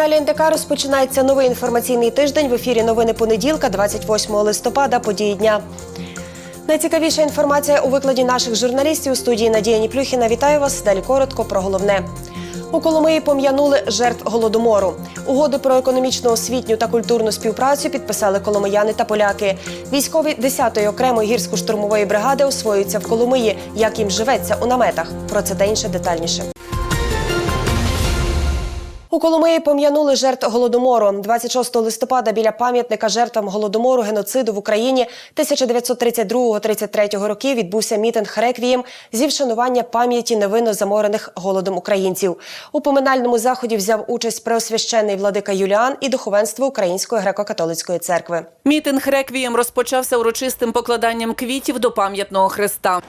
На телеканалі НТК розпочинається новий інформаційний тиждень. В ефірі новини понеділка, 28 листопада, події дня. Найцікавіша інформація у викладі наших журналістів у студії Надія Ніплюхіна. Вітаю вас. Далі коротко про головне. У Коломиї пом'янули жертв голодомору. Угоди про економічну, освітню та культурну співпрацю підписали коломияни та поляки. Військові 10-ї окремої гірсько-штурмової бригади освоюються в Коломиї. Як їм живеться у наметах? Про це та інше детальніше. У Коломиї пом'янули жертв голодомору 26 листопада біля пам'ятника жертвам голодомору геноциду в Україні 1932-33 років відбувся мітинг реквієм зі вшанування пам'яті невинно заморених голодом українців. У поминальному заході взяв участь преосвященний владика Юліан і духовенство Української греко-католицької церкви. Мітинг реквієм розпочався урочистим покладанням квітів до пам'ятного хреста.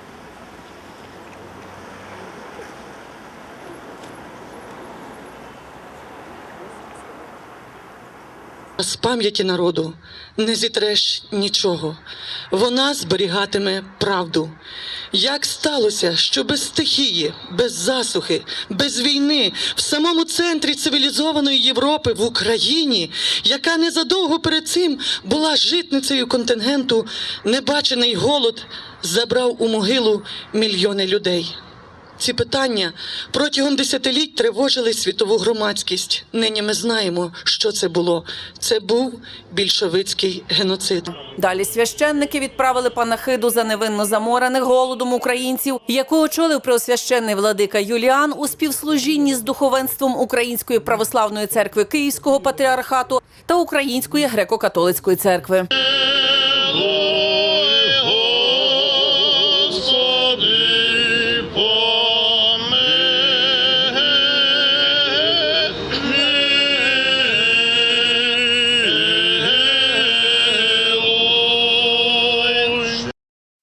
З пам'яті народу не зітреш нічого. Вона зберігатиме правду. Як сталося, що без стихії, без засухи, без війни в самому центрі цивілізованої Європи в Україні, яка незадовго перед цим була житницею контингенту, небачений голод забрав у могилу мільйони людей. Ці питання протягом десятиліть тривожили світову громадськість. Нині ми знаємо, що це було. Це був більшовицький геноцид. Далі священники відправили панахиду за невинно заморених голодом українців, яку очолив преосвященний владика Юліан у співслужінні з духовенством Української православної церкви Київського патріархату та Української греко-католицької церкви. Господи,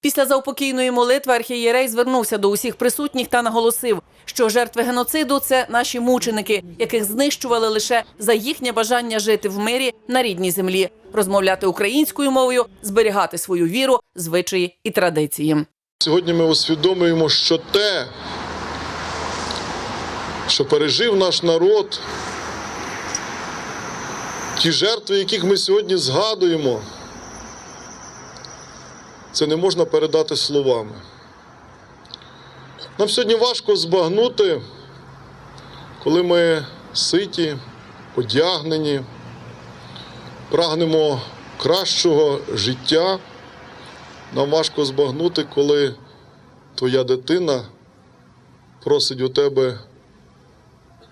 Після заупокійної молитви архієрей звернувся до усіх присутніх та наголосив, що жертви геноциду це наші мученики, яких знищували лише за їхнє бажання жити в мирі на рідній землі, розмовляти українською мовою, зберігати свою віру, звичаї і традиції. Сьогодні ми усвідомлюємо, що те, що пережив наш народ, ті жертви, яких ми сьогодні згадуємо, це не можна передати словами. Нам сьогодні важко збагнути, коли ми ситі, одягнені, прагнемо кращого життя. Нам важко збагнути, коли твоя дитина просить у тебе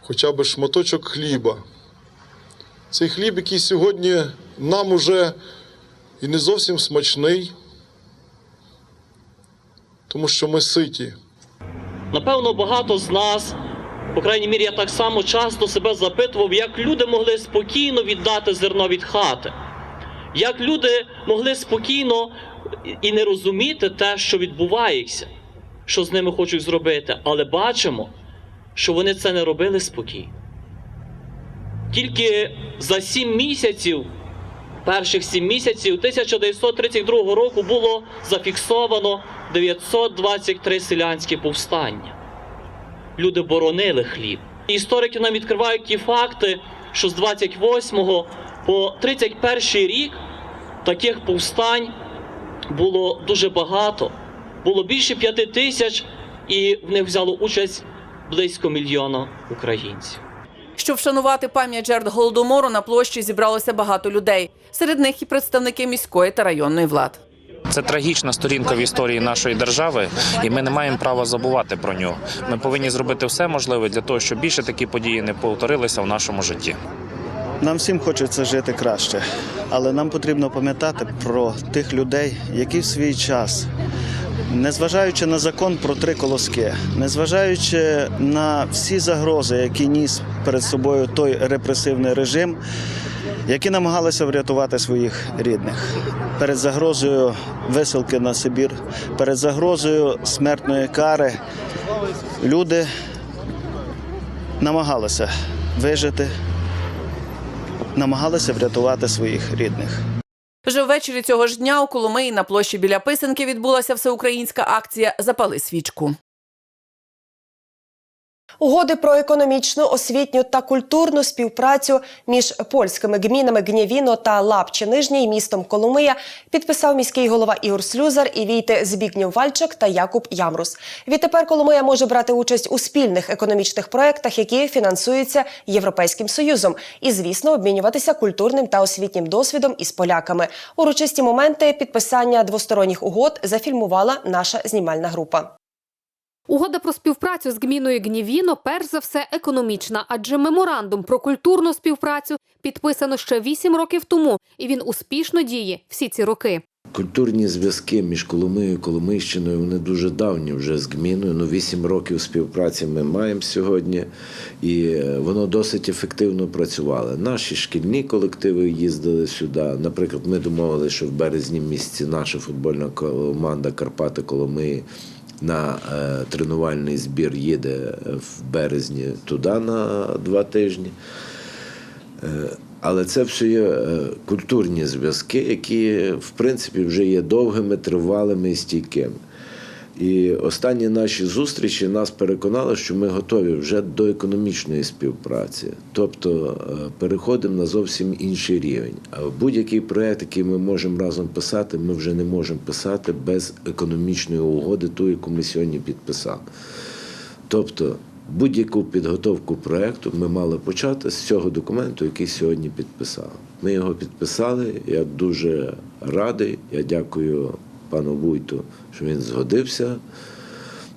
хоча б шматочок хліба. Цей хліб, який сьогодні нам уже і не зовсім смачний, тому що ми ситі. Напевно, багато з нас, по крайній мірі, я так само часто себе запитував, як люди могли спокійно віддати зерно від хати, як люди могли спокійно і не розуміти те, що відбувається, що з ними хочуть зробити, але бачимо, що вони це не робили спокійно. Тільки за сім місяців, перших сім місяців 1932 року було зафіксовано 923 селянські повстання. Люди боронили хліб. Історики нам відкривають ті факти, що з 28 по 31 рік таких повстань було дуже багато. Було більше п'яти тисяч, і в них взяло участь близько мільйона українців. Щоб вшанувати пам'ять жертв голодомору, на площі зібралося багато людей. Серед них і представники міської та районної влади. Це трагічна сторінка в історії нашої держави, і ми не маємо права забувати про нього. Ми повинні зробити все можливе для того, щоб більше такі події не повторилися в нашому житті. Нам всім хочеться жити краще, але нам потрібно пам'ятати про тих людей, які в свій час, незважаючи на закон про три колоски, незважаючи на всі загрози, які ніс перед собою той репресивний режим, які намагалися врятувати своїх рідних перед загрозою висилки на Сибір, перед загрозою смертної кари, люди намагалися вижити намагалися врятувати своїх рідних. Вже ввечері цього ж дня у Коломиї на площі біля писанки відбулася всеукраїнська акція Запали свічку. Угоди про економічну, освітню та культурну співпрацю між польськими гмінами Гнєвіно та Лапче Нижнє і містом Коломия підписав міський голова Ігор Слюзар і війти Збігнєв Вальчак та Якуб Ямрус. Відтепер Коломия може брати участь у спільних економічних проєктах, які фінансуються Європейським Союзом, і, звісно, обмінюватися культурним та освітнім досвідом із поляками. Урочисті моменти підписання двосторонніх угод зафільмувала наша знімальна група. Угода про співпрацю з гміною Гнівіно перш за все економічна, адже меморандум про культурну співпрацю підписано ще вісім років тому, і він успішно діє всі ці роки. Культурні зв'язки між Коломиєю і Коломийщиною вони дуже давні вже з Гміною. Ну, вісім років співпраці ми маємо сьогодні, і е, воно досить ефективно працювало. Наші шкільні колективи їздили сюди. Наприклад, ми домовилися, що в березні місяці наша футбольна команда Карпати Коломиї на е, тренувальний збір їде в березні туди на два тижні. Е, Але це все є е, культурні зв'язки, які в принципі вже є довгими, тривалими і стійкими. І останні наші зустрічі нас переконали, що ми готові вже до економічної співпраці, тобто е, переходимо на зовсім інший рівень. А будь-який проект, який ми можемо разом писати, ми вже не можемо писати без економічної угоди, ту, яку ми сьогодні підписали. Тобто будь-яку підготовку проєкту ми мали почати з цього документу, який сьогодні підписали. Ми його підписали. Я дуже радий. Я дякую пану Вуйту, що він згодився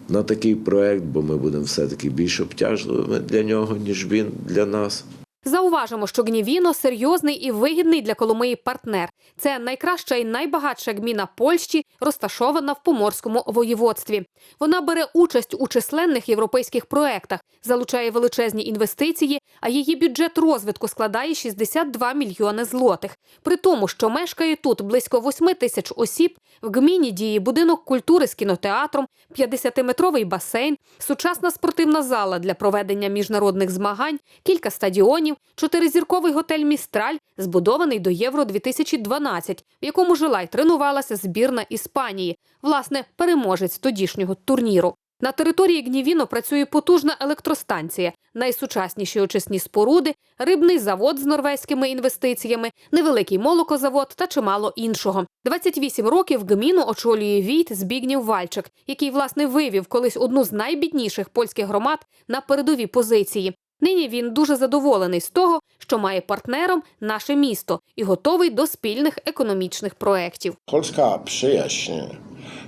на такий проєкт, бо ми будемо все-таки більш обтяжливими для нього, ніж він для нас. Зауважимо, що Гнівіно серйозний і вигідний для Коломиї партнер. Це найкраща і найбагатша гміна Польщі, розташована в Поморському воєводстві. Вона бере участь у численних європейських проектах, залучає величезні інвестиції, а її бюджет розвитку складає 62 мільйони злотих. При тому, що мешкає тут близько 8 тисяч осіб, в гміні діє будинок культури з кінотеатром, 50-метровий басейн, сучасна спортивна зала для проведення міжнародних змагань, кілька стадіонів, чотиризірковий готель Містраль, збудований до Євро 2012, в якому жила й тренувалася збірна Іспанії, власне, переможець тодішнього турніру. На території Гнівіно працює потужна електростанція, найсучасніші очисні споруди, рибний завод з норвезькими інвестиціями, невеликий молокозавод та чимало іншого. 28 років Гміну очолює Війт Збігнів Вальчик, який власне вивів колись одну з найбідніших польських громад на передові позиції. Нині він дуже задоволений з того, що має партнером наше місто і готовий до спільних економічних проєктів. Polska przyjaźń,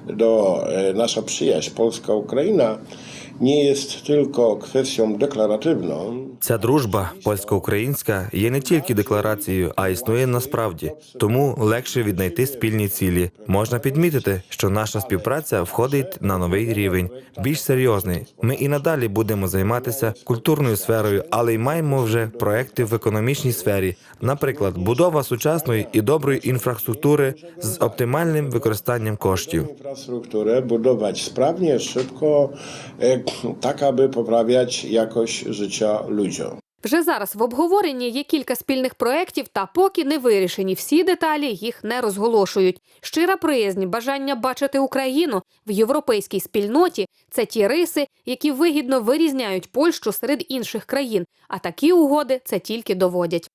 do, e, nasza przyjaźń Polska-Ukraina nie jest tylko kwestią deklaratywną. Ця дружба польсько-українська є не тільки декларацією, а існує насправді. Тому легше віднайти спільні цілі. Можна підмітити, що наша співпраця входить на новий рівень, більш серйозний. Ми і надалі будемо займатися культурною сферою, але й маємо вже проекти в економічній сфері, наприклад, будова сучасної і доброї інфраструктури з оптимальним використанням коштів. Infrastrukturę budować sprawnie, szybko, e, tak aby poprawiać jakość życia ludziom. Вже зараз в обговоренні є кілька спільних проєктів, та поки не вирішені всі деталі, їх не розголошують. Щира приязнь, бажання бачити Україну в європейській спільноті це ті риси, які вигідно вирізняють Польщу серед інших країн. А такі угоди це тільки доводять.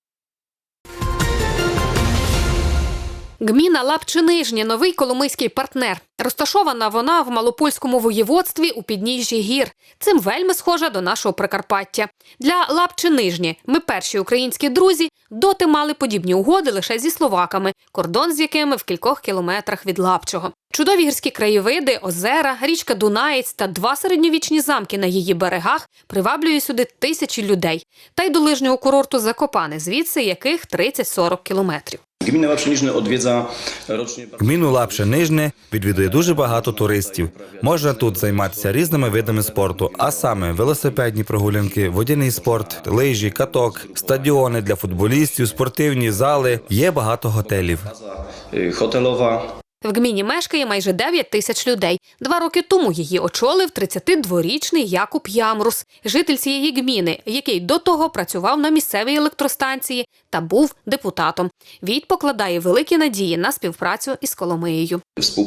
Гміна Лапчинижнє – новий коломийський партнер. Розташована вона в Малопольському воєводстві у підніжжі гір. Цим вельми схожа до нашого Прикарпаття. Для Лапчинижнє ми перші українські друзі доти мали подібні угоди лише зі словаками, кордон з якими в кількох кілометрах від Лапчого. Чудові гірські краєвиди, озера, річка Дунаєць та два середньовічні замки на її берегах приваблює сюди тисячі людей. Та й до лижнього курорту Закопане, звідси яких 30-40 кілометрів. Gmina Ніжне odwiedza рочні Гміну Лапше Нижне відвідує дуже багато туристів. Можна тут займатися різними видами спорту, а саме велосипедні прогулянки, водяний спорт, лижі, каток, стадіони для футболістів, спортивні зали. Є багато готелів. hotelowa. В гміні мешкає майже 9 тисяч людей. Два роки тому її очолив 32-річний Якуб Ямрус, житель цієї гміни, який до того працював на місцевій електростанції та був депутатом. Від покладає великі надії на співпрацю із Коломиєю. Z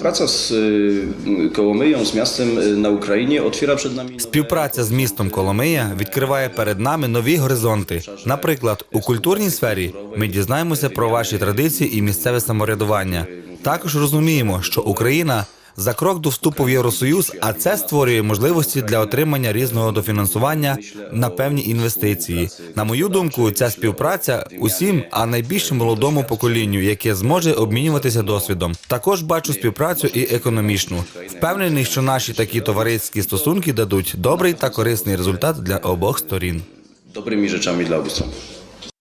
y, Kołomyją, z miastem y, na Ukrainie otwiera przed nami... nowe- Співпраця з містом Коломия відкриває перед нами нові горизонти. Наприклад, у культурній сфері ми дізнаємося про ваші традиції і місцеве самоврядування. Також розуміємо, що Україна за крок до вступу в Євросоюз, а це створює можливості для отримання різного дофінансування на певні інвестиції. На мою думку, ця співпраця усім, а найбільше молодому поколінню, яке зможе обмінюватися досвідом. Також бачу співпрацю і економічну. Впевнений, що наші такі товариські стосунки дадуть добрий та корисний результат для обох сторін. Rzeczami dla obu stron.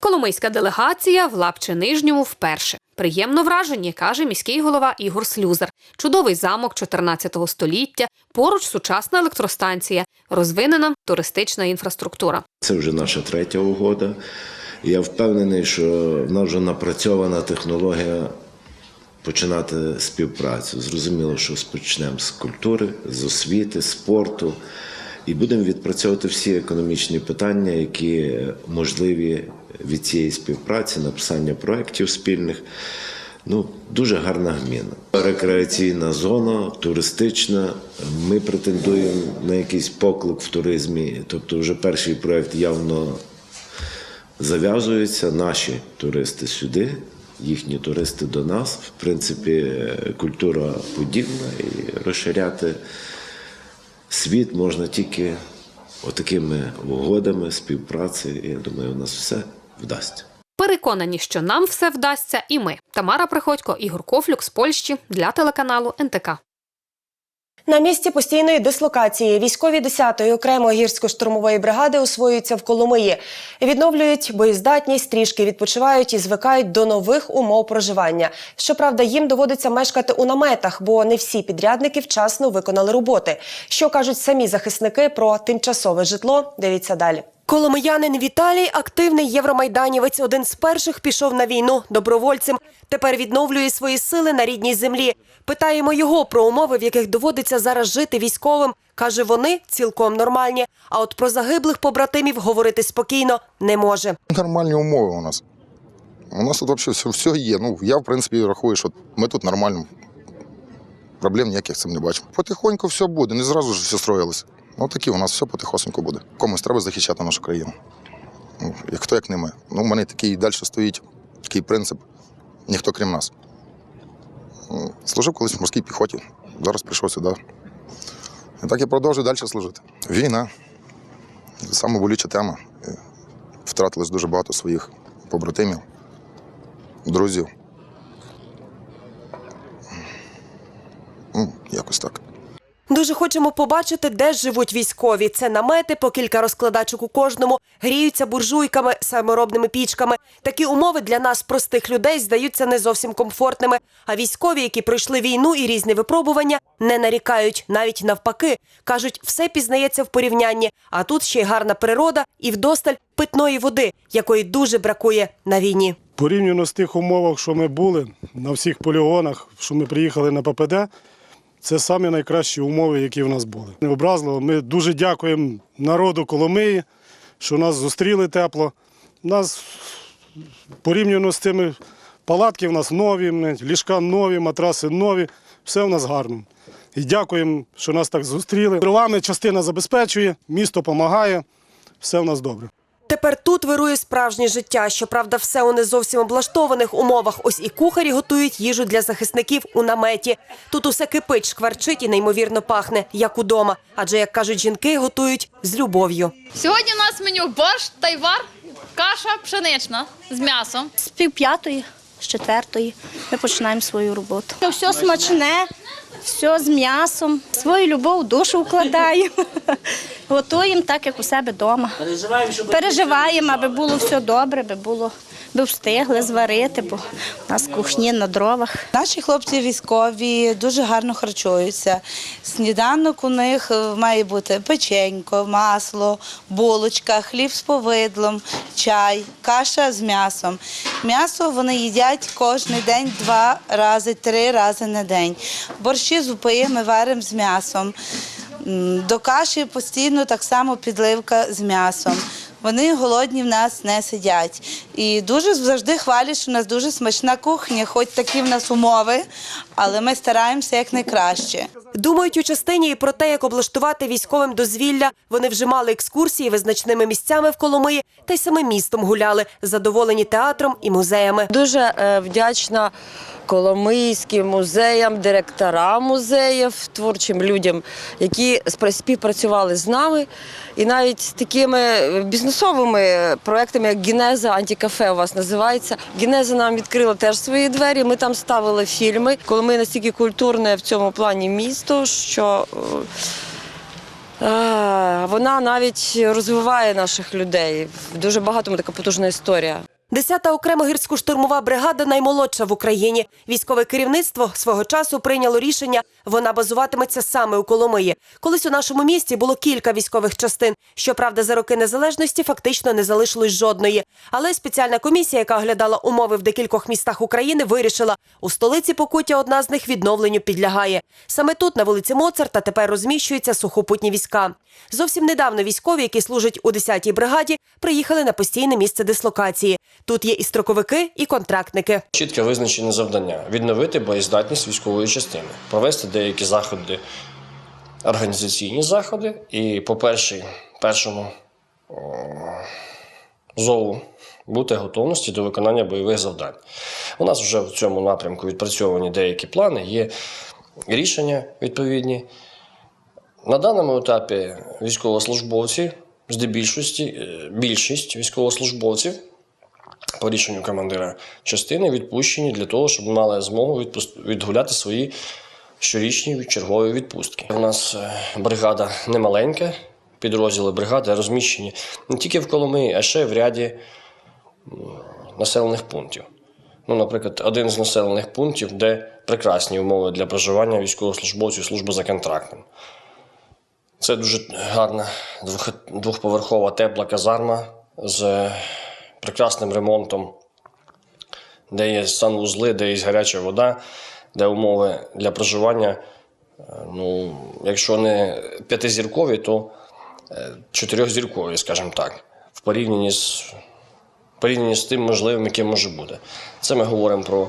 Коломийська делегація в Лапче Нижньому вперше. Приємно вражені, каже міський голова Ігор Слюзар. Чудовий замок 14 століття, поруч сучасна електростанція, розвинена туристична інфраструктура. Це вже наша третя угода. Я впевнений, що в нас вже напрацьована технологія починати співпрацю. Зрозуміло, що спочнемо з культури, з освіти, спорту. І будемо відпрацьовувати всі економічні питання, які можливі від цієї співпраці, написання проєктів спільних. Ну, дуже гарна гміна. Рекреаційна зона, туристична. Ми претендуємо на якийсь поклик в туризмі. Тобто, вже перший проєкт явно зав'язується. Наші туристи сюди, їхні туристи до нас. В принципі, культура подібна і розширяти світ можна тільки отакими угодами, співпраці. Я думаю, у нас все вдасться. Переконані, що нам все вдасться, і ми. Тамара Приходько, Ігор Кофлюк з Польщі для телеканалу НТК. На місці постійної дислокації військові 10-ї окремої гірсько-штурмової бригади освоюються в Коломиї, відновлюють боєздатність, трішки відпочивають і звикають до нових умов проживання. Щоправда, їм доводиться мешкати у наметах, бо не всі підрядники вчасно виконали роботи. Що кажуть самі захисники про тимчасове житло? Дивіться далі. Коломиянин Віталій, активний євромайданівець, один з перших пішов на війну добровольцем. Тепер відновлює свої сили на рідній землі. Питаємо його про умови, в яких доводиться зараз жити військовим. Каже, вони цілком нормальні. А от про загиблих побратимів говорити спокійно не може. Нормальні умови у нас. У нас тут взагалі все, є. Ну, я, в принципі, рахую, що ми тут нормально. Проблем ніяких цим не бачимо. Потихоньку все буде, не зразу ж все строїлося. Ну такі у нас все потихосеньку буде. Комусь треба захищати нашу країну. Ну, як хто, як не ми. Ну, у мене такий далі стоїть такий принцип. Ніхто крім нас. Ну, Служив колись в морській піхоті. Зараз прийшов сюди. І так я продовжую далі служити. Війна. Саме тема. Втратилось дуже багато своїх побратимів, друзів. Ну, якось так. Дуже хочемо побачити, де живуть військові. Це намети, по кілька розкладачок у кожному, гріються буржуйками, саморобними пічками. Такі умови для нас, простих людей, здаються не зовсім комфортними. А військові, які пройшли війну і різні випробування, не нарікають, навіть навпаки. кажуть, все пізнається в порівнянні. А тут ще й гарна природа і вдосталь питної води, якої дуже бракує на війні. Порівняно з тих умовах, що ми були на всіх полігонах, що ми приїхали на ППД, це самі найкращі умови, які в нас були. Необразливо, ми дуже дякуємо народу Коломиї, що нас зустріли тепло. Нас порівняно з цими палатки в нас нові, ліжка нові, матраси нові, все в нас гарно. І дякуємо, що нас так зустріли. Дровами частина забезпечує, місто допомагає, все в нас добре. Тепер тут вирує справжнє життя. Щоправда, все у не зовсім облаштованих умовах. Ось і кухарі готують їжу для захисників у наметі. Тут усе кипить, шкварчить і неймовірно пахне, як удома. Адже, як кажуть жінки, готують з любов'ю. Сьогодні у нас меню борщ, тайвар, каша пшенична з м'ясом. З пів п'ятої, з четвертої ми починаємо свою роботу. Все смачне, все з м'ясом. Свою любов душу вкладаю. Готуємо так, як у себе вдома. Переживаємо, аби було все добре, аби було би встигли зварити, бо у нас кухні на дровах. Наші хлопці військові дуже гарно харчуються. Сніданок у них е, має бути печенько, масло, булочка, хліб з повидлом, чай, каша з м'ясом. М'ясо вони їдять кожен день два рази, три рази на день. Борщі зупи ми варимо з м'ясом. До каші постійно так само підливка з м'ясом. Вони голодні в нас не сидять. І дуже завжди хвалять, що у нас дуже смачна кухня, хоч такі в нас умови, але ми стараємося якнайкраще. Думають у частині і про те, як облаштувати військовим дозвілля. Вони вже мали екскурсії визначними місцями в Коломиї та й самим містом гуляли, задоволені театром і музеями. Дуже е, вдячна Коломийським музеям, директорам музеїв, творчим людям, які співпрацювали з нами. І навіть з такими бізнесовими проектами, як Генеза, антикафе у вас називається. Генеза нам відкрила теж свої двері. Ми там ставили фільми. Коломия настільки культурне в цьому плані місто, що е, е, вона навіть розвиває наших людей. Дуже багато така потужна історія. Десята окрема гірсько-штурмова бригада наймолодша в Україні. Військове керівництво свого часу прийняло рішення. Вона базуватиметься саме у Коломиї. Колись у нашому місті було кілька військових частин. Щоправда, за роки незалежності фактично не залишилось жодної. Але спеціальна комісія, яка оглядала умови в декількох містах України, вирішила у столиці Покуття одна з них відновленню підлягає. Саме тут, на вулиці Моцарта, тепер розміщуються сухопутні війська. Зовсім недавно військові, які служать у 10-й бригаді, приїхали на постійне місце дислокації. Тут є і строковики, і контрактники. Чітко визначені завдання відновити боєздатність військової частини, провести деякі заходи, організаційні заходи. І по першій, першому зову бути готовності до виконання бойових завдань. У нас вже в цьому напрямку відпрацьовані деякі плани, є рішення відповідні. На даному етапі військовослужбовці, здебільшості, е, більшість військовослужбовців по рішенню командира частини відпущені для того, щоб мали змогу відгуляти свої щорічні чергові відпустки. У нас е, бригада немаленька, підрозділи бригади розміщені не тільки в Коломиї, а ще в ряді населених пунктів. Ну, наприклад, один з населених пунктів, де прекрасні умови для проживання військовослужбовців служби за контрактом. Це дуже гарна двох- двохповерхова тепла казарма з прекрасним ремонтом, де є санвузли, де є гаряча вода, де умови для проживання, е, ну, якщо не п'ятизіркові, то е, чотирьохзіркові, скажімо так, в порівнянні з, порівнянні з тим можливим, яке може бути. Це ми говоримо про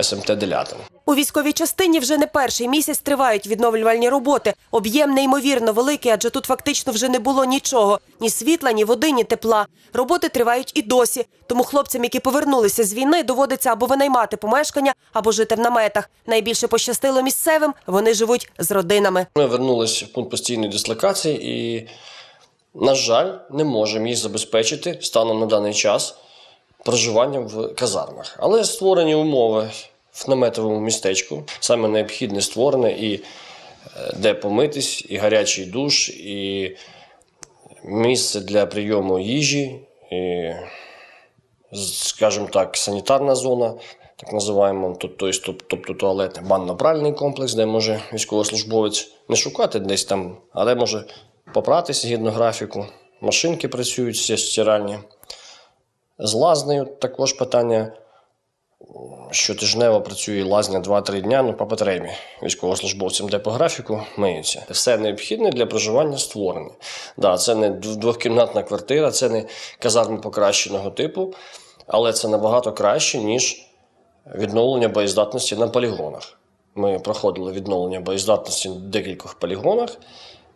СМТ Делятин. У військовій частині вже не перший місяць тривають відновлювальні роботи. Об'єм неймовірно великий, адже тут фактично вже не було нічого: ні світла, ні води, ні тепла. Роботи тривають і досі. Тому хлопцям, які повернулися з війни, доводиться або винаймати помешкання, або жити в наметах. Найбільше пощастило місцевим. Вони живуть з родинами. Ми вернулися в пункт постійної дислокації і, на жаль, не можемо їх забезпечити станом на даний час проживанням в казармах. Але створені умови в наметовому містечку. Саме необхідне створене і е, де помитись, і гарячий душ, і місце для прийому їжі, і, скажімо так, санітарна зона. Так називаємо, тобто, тобто туалет, банно-пральний комплекс, де може військовослужбовець не шукати десь там, але може попратися згідно графіку. Машинки працюють всі стиральні. З лазнею також питання. Щотижнево працює лазня 2-3 дня, ну по потребі військовослужбовцям, де по графіку миються. Все необхідне для проживання створене. Да, це не двохкімнатна квартира, це не казарми покращеного типу, але це набагато краще, ніж відновлення боєздатності на полігонах. Ми проходили відновлення боєздатності на декількох полігонах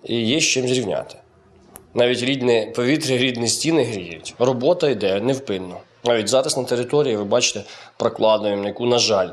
і є з чим зрівняти. Навіть рідне повітря, рідні стіни гріють. Робота йде невпинно. Навіть зараз на території ви бачите прокладуємо, яку, на жаль,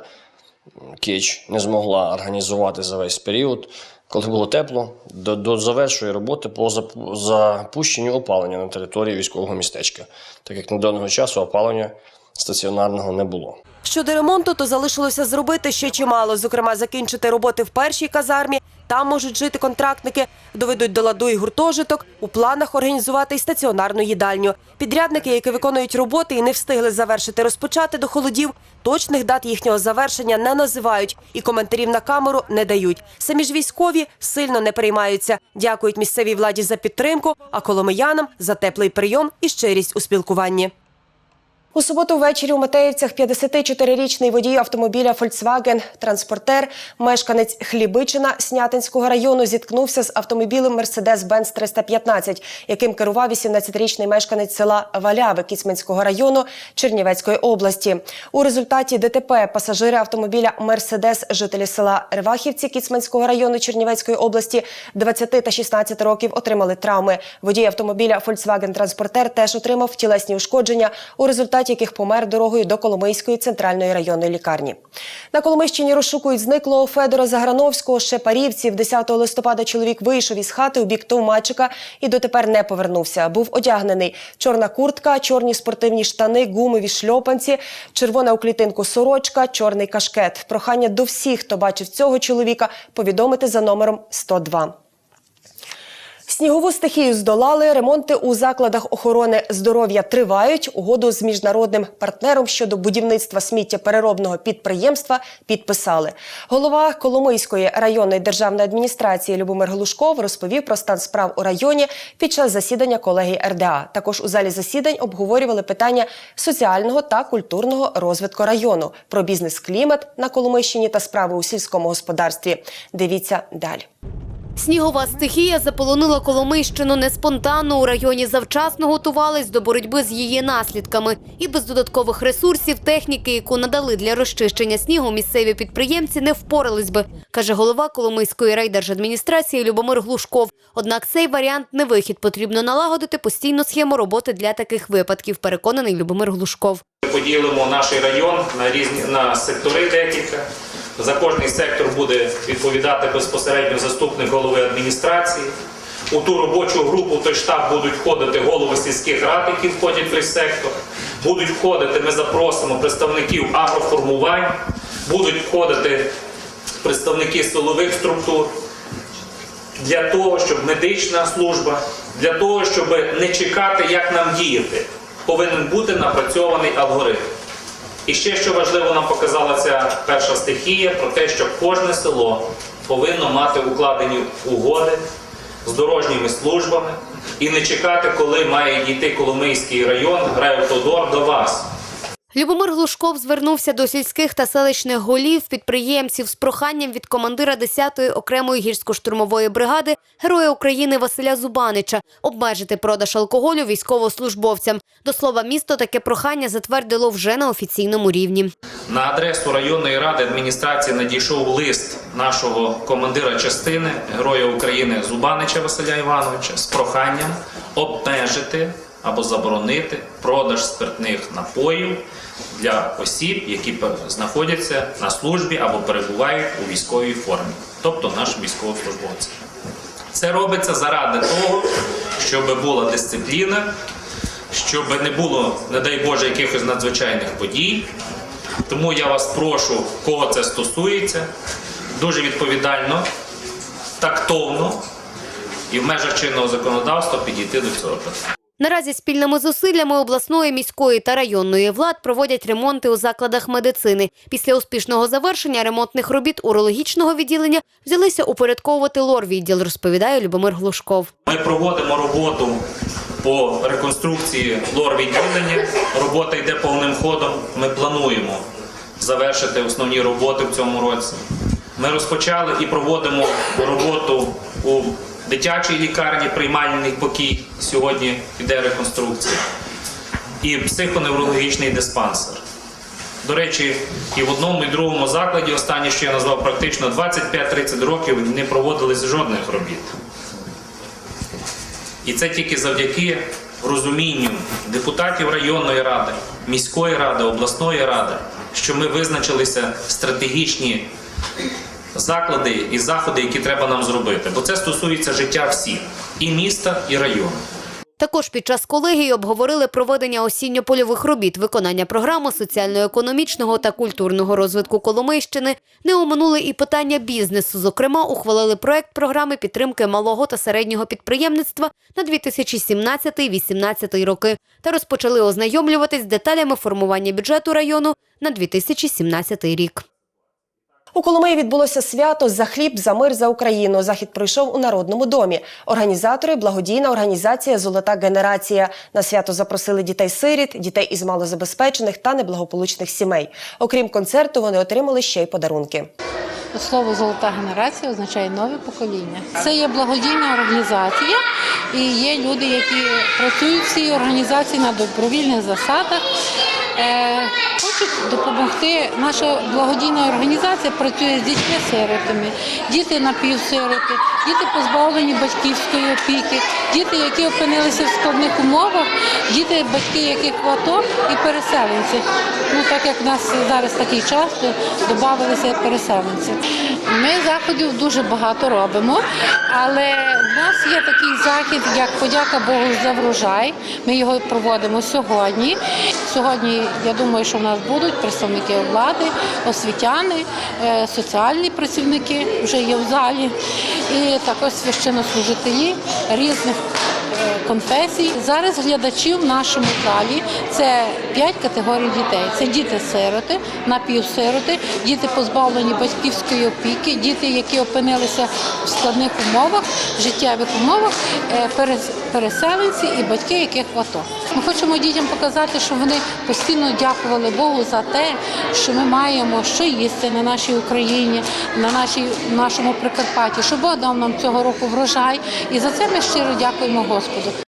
Кіч не змогла організувати за весь період, коли було тепло, до, до завершує роботи по запу- запущенню опалення на території військового містечка. Так як на даного часу опалення стаціонарного не було. Щодо ремонту, то залишилося зробити ще чимало. Зокрема, закінчити роботи в першій казармі. Там можуть жити контрактники, доведуть до ладу і гуртожиток. У планах організувати й стаціонарну їдальню. Підрядники, які виконують роботи і не встигли завершити розпочати до холодів, точних дат їхнього завершення не називають і коментарів на камеру не дають. Самі ж військові сильно не переймаються. Дякують місцевій владі за підтримку, а коломиянам за теплий прийом і щирість у спілкуванні. У суботу ввечері у Матеївцях 54-річний водій автомобіля Volkswagen транспортер, мешканець Хлібичина Снятинського району, зіткнувся з автомобілем Mercedes-Benz 315, яким керував 18-річний мешканець села Валяви Кіцменського району Чернівецької області. У результаті ДТП пасажири автомобіля Mercedes, жителі села Ревахівці Кіцменського району Чернівецької області 20 та 16 років отримали травми. Водій автомобіля Volkswagen транспортер теж отримав тілесні ушкодження, у результаті яких помер дорогою до Коломийської центральної районної лікарні. На Коломийщині розшукують зниклого Федора Заграновського Шепарівців. 10 листопада чоловік вийшов із хати у бік Товмачика і дотепер не повернувся. Був одягнений чорна куртка, чорні спортивні штани, гумові шльопанці, червона у клітинку сорочка, чорний кашкет. Прохання до всіх, хто бачив цього чоловіка, повідомити за номером 102. Снігову стихію здолали. Ремонти у закладах охорони здоров'я тривають. Угоду з міжнародним партнером щодо будівництва сміттєпереробного підприємства підписали. Голова Коломийської районної державної адміністрації Любомир Глушков розповів про стан справ у районі під час засідання колегії РДА. Також у залі засідань обговорювали питання соціального та культурного розвитку району, про бізнес-клімат на Коломийщині та справи у сільському господарстві. Дивіться далі. Снігова стихія заполонила Коломийщину не спонтанно. У районі завчасно готувались до боротьби з її наслідками. І без додаткових ресурсів, техніки, яку надали для розчищення снігу, місцеві підприємці не впорались би, каже голова Коломийської райдержадміністрації Любомир Глушков. Однак цей варіант не вихід. Потрібно налагодити постійну схему роботи для таких випадків. Переконаний Любомир Глушков. Поділимо наш район на різні на сектори декілька. За кожний сектор буде відповідати безпосередньо заступник голови адміністрації. У ту робочу групу, в той штаб будуть входити голови сільських рад, які входять в той сектор. Будуть входити, ми запросимо представників агроформувань, будуть входити представники силових структур для того, щоб медична служба, для того, щоб не чекати, як нам діяти, повинен бути напрацьований алгоритм. І ще що важливо нам показала ця перша стихія про те, що кожне село повинно мати укладені угоди з дорожніми службами і не чекати, коли має дійти Коломийський район, Райавтодор до вас. Любомир Глушков звернувся до сільських та селищних голів, підприємців з проханням від командира 10-ї окремої гірсько-штурмової бригади Героя України Василя Зубанича обмежити продаж алкоголю військовослужбовцям. До слова, місто таке прохання затвердило вже на офіційному рівні. На адресу районної ради адміністрації надійшов лист нашого командира частини Героя України Зубанича Василя Івановича з проханням обмежити або заборонити продаж спиртних напоїв для осіб, які знаходяться на службі або перебувають у військовій формі, тобто наші військовослужбовці. Це робиться заради того, щоб була дисципліна, щоб не було, не дай Боже, якихось надзвичайних подій. Тому я вас прошу, кого це стосується, дуже відповідально, тактовно і в межах чинного законодавства підійти до цього питання. Наразі спільними зусиллями обласної, міської та районної влад проводять ремонти у закладах медицини. Після успішного завершення ремонтних робіт урологічного відділення взялися упорядковувати лор-відділ, розповідає Любомир Глушков. Ми проводимо роботу по реконструкції лор-відділення. Робота йде повним ходом. Ми плануємо завершити основні роботи в цьому році. Ми розпочали і проводимо роботу у дитячій лікарні, приймальний покій. Сьогодні йде реконструкція. І психоневрологічний диспансер. До речі, і в одному, і другому закладі, останнє, що я назвав, практично 25-30 років не проводились жодних робіт. І це тільки завдяки розумінню депутатів районної ради, міської ради, обласної ради, що ми визначилися стратегічні заклади і заходи, які треба нам зробити. Бо це стосується життя всіх і міста, і району. Також під час колегії обговорили проведення осінньо-польових робіт, виконання програми соціально-економічного та культурного розвитку Коломийщини. Не оминули і питання бізнесу. Зокрема, ухвалили проект програми підтримки малого та середнього підприємництва на 2017-2018 роки та розпочали ознайомлюватись з деталями формування бюджету району на 2017 рік. У Коломиї відбулося свято за хліб, за мир, за Україну. Захід пройшов у Народному домі. Організатори благодійна організація Золота генерація. На свято запросили дітей-сиріт, дітей із малозабезпечених та неблагополучних сімей. Окрім концерту, вони отримали ще й подарунки. Слово золота генерація означає нове покоління. Це є благодійна організація, і є люди, які працюють в цій організації на добровільних засадах. Е, хочуть допомогти. Наша благодійна організація працює з дітьми-сиротами, діти напівсироти, діти позбавлені батьківської опіки, діти, які опинилися в складних умовах, діти, батьки яких в АТО і переселенці. Ну так як в нас зараз такий час, то додавалися переселенці. Ми заходів дуже багато робимо, але в нас є такий захід, як подяка Богу за врожай. Ми його проводимо сьогодні. Сьогодні я думаю, що в нас будуть представники влади, освітяни, е, соціальні працівники вже є в залі, і також священнослужителі різних конфесій. Зараз глядачі в нашому залі це п'ять категорій дітей. Це діти-сироти, напівсироти, діти позбавлені батьківської опіки, діти, які опинилися в складних умовах, життєвих умовах, е, переселенці і батьки, яких в АТО. Ми хочемо дітям показати, що вони постійно дякували Богу за те, що ми маємо що їсти на нашій Україні, на нашій нашому Прикарпатті, що Бог дав нам цього року врожай. І за це ми щиро дякуємо Господу. yapıldı.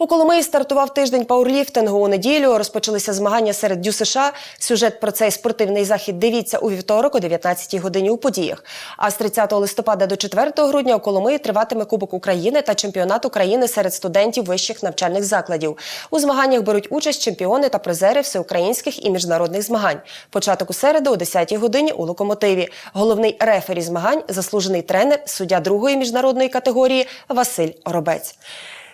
У Коломиї стартував тиждень пауерліфтингу. У неділю розпочалися змагання серед Дю США. Сюжет про цей спортивний захід дивіться у вівторок о 19-й годині у подіях. А з 30 листопада до 4 грудня у Коломиї триватиме Кубок України та чемпіонат України серед студентів вищих навчальних закладів. У змаганнях беруть участь чемпіони та призери всеукраїнських і міжнародних змагань. Початок у середу о 10-й годині у локомотиві. Головний рефері змагань заслужений тренер, суддя другої міжнародної категорії Василь Оробець.